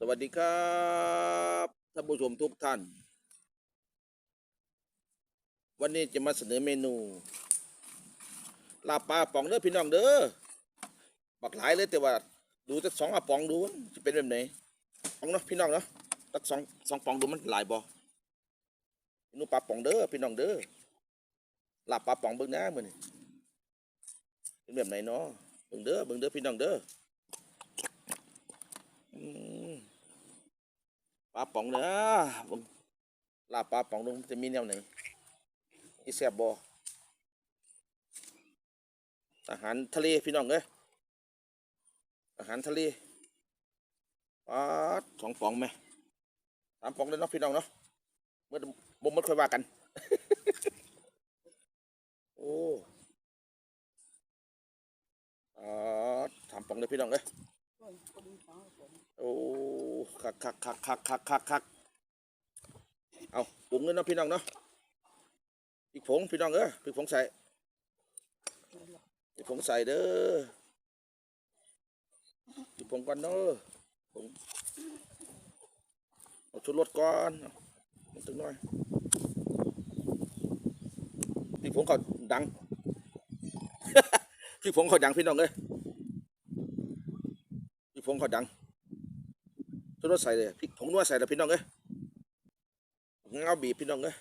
สวัสดีครับท่านผู้ชมทุกท่าน วันนี้จะมาเสนอเมนูลาบปลาป๋องเด้อพี่น้องเด้อบักหลายเลยแต่ว่า ดูสักสองอะป๋องดูจะเป็นแบบไหนป๋องเนาะพี่น้องเนาะสักสองสองป๋องดูมันหลายบ่เมนูปลาป๋องเด้อพี่น้องเด้อลาบปลาป๋องเบิ่งหน้ามือนี่เป็นแบบไหนเนาะเบิ่งเด้อเบิ่งเด้อพี่น้องเด้ออืม ปลาป๋องเด้อลาปลาป๋องดูมันจะมีแนวไหนที่แซบบ่อาหารทะเลพี่น้องเอ้ยอาหารทะเลปัดสองปองไหมสามปองเลยเนาะพี่น้องเนาะเมื่อบ่มมดค่อยว่ากัน โอ้ปัดสามปองเลยพี่น้องเอ้ย โอ้คักคักคักคักคักคักคักเอาปรุงเลยเนะพี่น้องเนาะพริกผงพี่น้องเอ้ยพริผงใส่พริกผงใส่เด้อพริกผงก่อนเด้อผงเอาชุดรสก่อนตึงหน่อยพริกผงเขาดังพริผงเขาดังพี่น้องเอ้ย ผงเขาดังชุดรสใส่เลยพริกผงนัวใส่เลยพี่น้องเอ้ยเงาบีบพี่น้องเอ้ย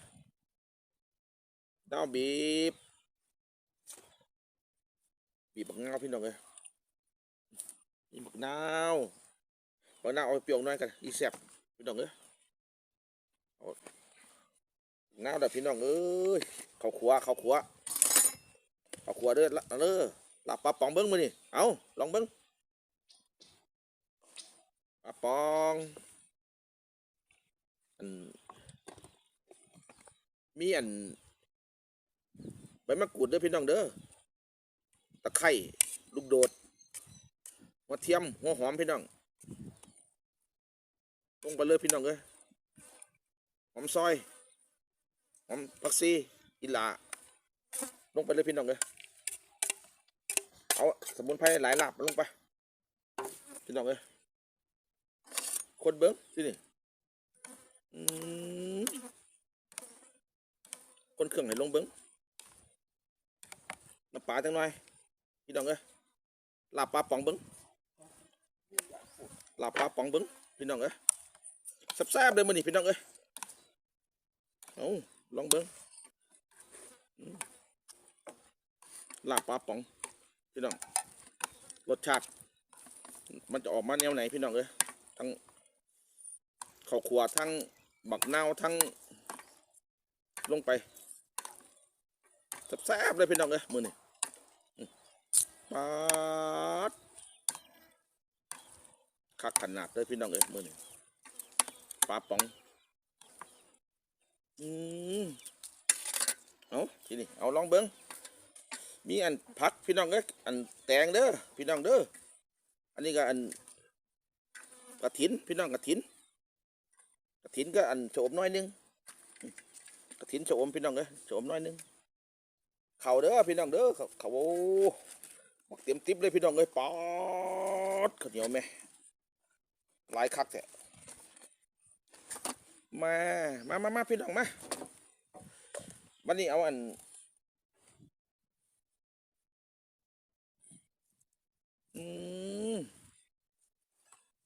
เงาบีบบีบบักนาพี่น้องเลยมีบักนาวบักนาวเอาเปรี้ยวหน่อยกันอีแซ่บพี่น้องเอ้ยเอาบักนาวเด้อพี่น้องเอ้ยเขาขัวข้าขัวข้าขัวเด้อละเด้อลาบปลาป๋องเบิ้งมานี่เอาลองเบิ้ง ปลาป๋องอันมีอันใบมะกรูดเด้อพี่น้องเด้อตะไคร้ลูกโดดหัวเทียมหัวหอมพี่น้องลงไปเลยพี่น้องเอ้ยหอมซอยหอมผักซีอิลาลงไปเลยพี่น้องเอ้ยเอาสมุนไพรหลายหลาบลงไปพี่น้องเอ้ย คนเบิ้งที่นี่คนเครื่องให้ลงเบิ้งน้ำปลาจังหน่อยพี่น้องเอ้ยลาบปลาป๋องเบิ้งลาบปลาป๋องเบิ้งพี่น้องเอ้ยแซ่บๆเลยมื้อนี้พี่น้องเอ้ยเอาลองเบิ้งอืมลาบปลาป๋องพี่น้องรสชาติมันจะออกมาแนวไหนพี่น้องเอ้ยทั้ง ข้าวขัวทั้งบักนาวทั้ง ลงไปแซ่บๆเลยพี่น้องเอ้ยมือนี้ปาดคักขนาดเลยพี่น้องเอ้ยมือนี่ปลาป๋อง อืมเอาทีนี้เอาลองเบิ้งมีอันผักพี่น้องเอ้ยอันแตงเด้อพี่น้องเด้ออันนี้ก็อันกระถินพี่น้องกระถิน ระถินก็อันโฉมน้อยหนึงกระถินโฉมพี่น้องเอ้ยโฉมน้อยหนึงเข่าเด้อพี่น้องเด้อเขาเขาบักเต็มติ๊บเลยพี่น้องเอ้ยปอดข้าวเหนียวแม่หลายคักแท้มามามามาพี่น้องมาวันนี้เอาอันอืม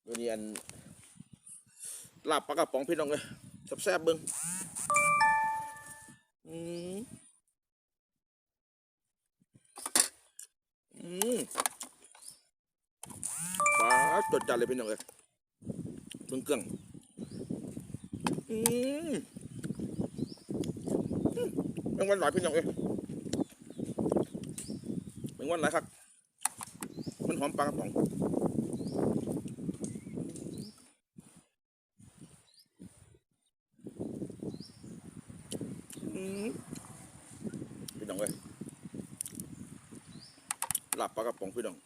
วันนี้อัน ลาบปลากระป๋องพี่น้องเลยแซ่บๆเบิ้งอืมอืมฟ้าจดจัดเลยพี่น้องเลยเครื่องเครื่องอืมอืมแมงวันหลายพี่น้องเลยแมงวันหลายครับ มันหอมปลากระป๋องอืม พี่น้ยหลับปลากระป๋องพี่น้อง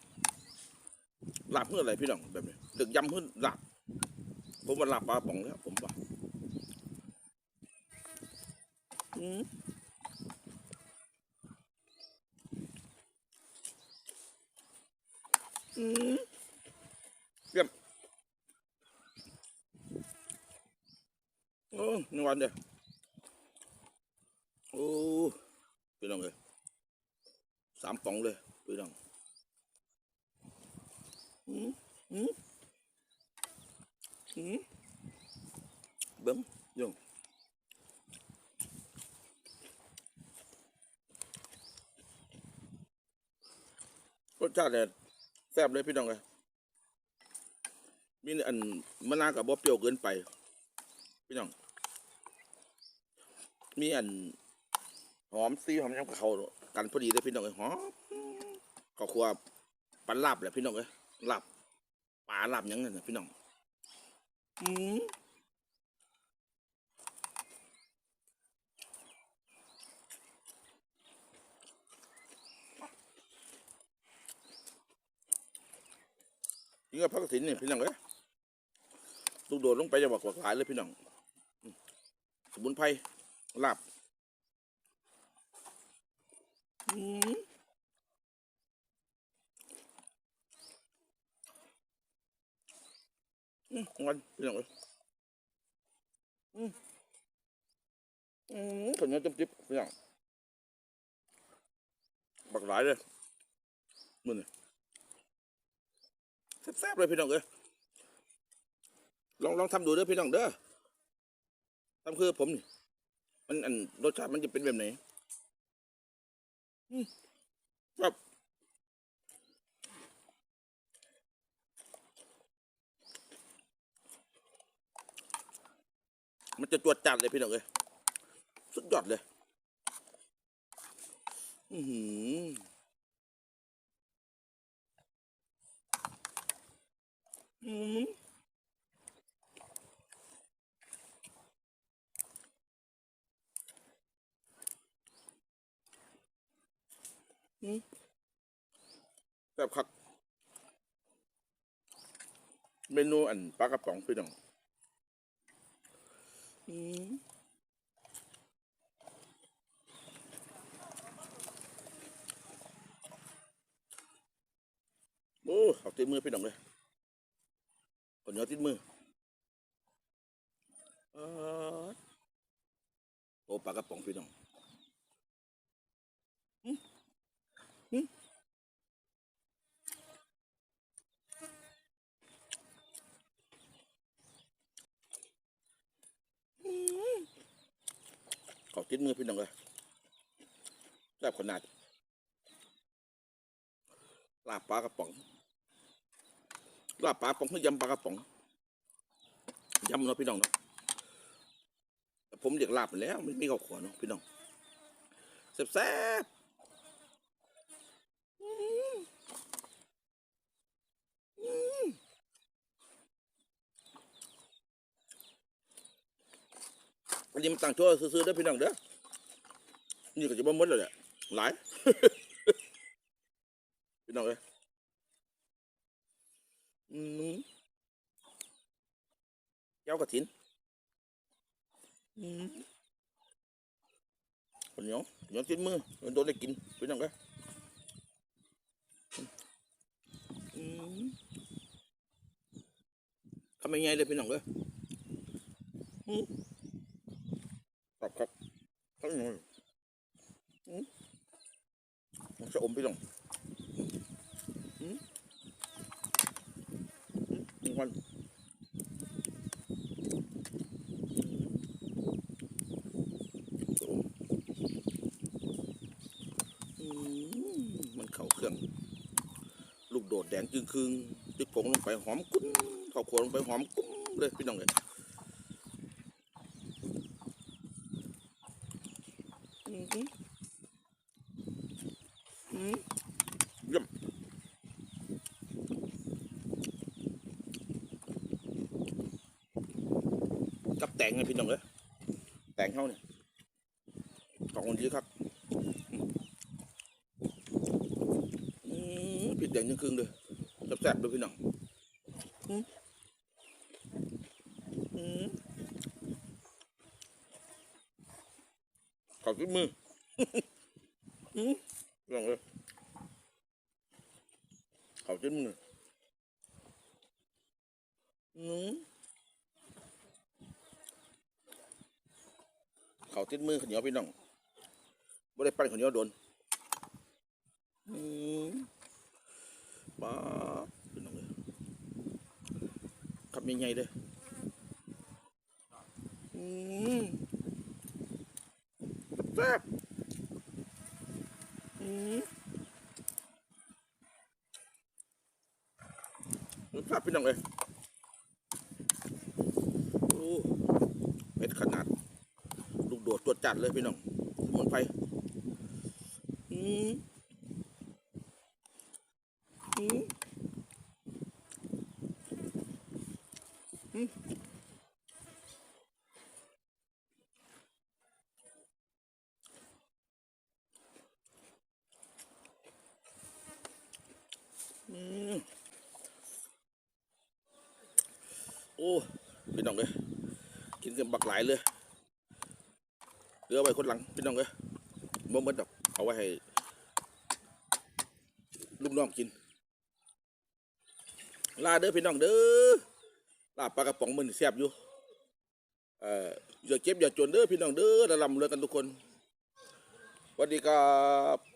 หลาบเพื่ออะไรพี่น้องแบบนี้ดึกยำเพื่อหลาบผมว่าลาบปลาป๋องแล้วผมว่าอืมอืมเยี่ยมโอ้หนึ่งวันเดียวโอ้ พี่น้องเลยสามป่องเลยพี่น้องอืมอืมอืมเบิ้งโยงรสชาติเนี่ยแซ่บเลยพี่น้องเลยมีอันมะนาวกับบ่เปรี้ยวเกินไป พี่น้อง มีอัน หอมซีหอมยังกับเขากันพอดีเลยพี่น้องเอ้ยหอมข้าวคั่วปันลาบแหละพี่น้องเอ้ยลาบปลาลาบยังนั่นะพี่น้องอืมนี่ก็พักกฐินนี่พี่น้องเอ้ยลูกโดดลงไปจะบอกว่าหลายเลยพี่น้องสมุนไพรลาบ อืมอืมงอนพี่องเอ้ยอืมอืมขนมจิ้มจิ๊บพี่น้องบักหลายเลยมือนี่แซ่บๆเลยพี่น้องเอ้ยลองลองทำดูเด้อพี่น้องเด้อทำคือผมนี่มันอันรสชาติมันจะเป็นแบบไหน ครับมันจะจวดจัดเลยพี่น้องเลยสุดยอดเลย อือหือ อือหือแบบครับเมนูอันปลากระป๋องพี่น้องอืมโอ้เอาติดมือพี่น้องเลยคนเหนียวติดมือเออโอ้ปลากระป๋องพี่น้องอืมอืมเขอติดมือพี่น้องเลยแซ่บขนาดลาบปลากระป๋องลาบปลากระป๋องคือยำปลากระป๋องยำเนาะพี่น้องเนาะผมเรียกลาบไปแล้วไม่มีข้าวขวเนาะพี่น้องแซ่บๆอืมอืม อันนี้มันต่างชั่วซื้อๆเด้พี่น้องเด้อนี่ก็จะบ่หมดเลยแหละหลายพี่น้องเอ้ยอืมเจ้ากระถินอืมคนเหนียวเหนียวจิ้มมือมันโดนได้กินพี่น้องเอ้ยทำยังไงเลยพี่น้องเอ้ยอืม ครัน้องอืมมันจะอมพี่น้องมันอืมมันเข่าเครื่อง ลูกโดดแดงจึงคืงจึกผงลงไปหอมกุ้งข้าวโพดลงไปหอมกุ้งเลยพี่น้องเลยอืมอืมเยี่ยม กับแต งไงพี่น้องเอ้ยแตงเขาเนี่ยของคนดีครับผิดแดงยังครึ่งเลยแซ่บๆเลยพี่น้องอืมอืมขอบคุณมืออืมพี่น้องเอ้ยขอบคุณมืออืม เขาติดมือข้าวเหนียวพี่น้องบ่ได้ปั้นข้าวเหนียวโดนป้าพี่น้องเลยขับยังไงเด้อแซ่บอืมรสชาติพี่น้องเลยโอ้เผ็ดขนาด ลูกโดดตัว จัดเลยพี่น้องสมุนไพรอืมอืมอืมอืมโอ้พี่น้องเลยกินกันบักหลายเลย เรือไว้คนหลังพี่น้องเอ้ยบ่มดดอก เอาไว้ให้ลูกน้องกิน ลาเด้อพี่น้องเด้อ ลาปลากระป๋องมันแซ่บอยู่ เอ่ออย่าเจ็บอย่าจนเด้อพี่น้องเด้อระลำเรือกันทุกคนสวัสดีครับ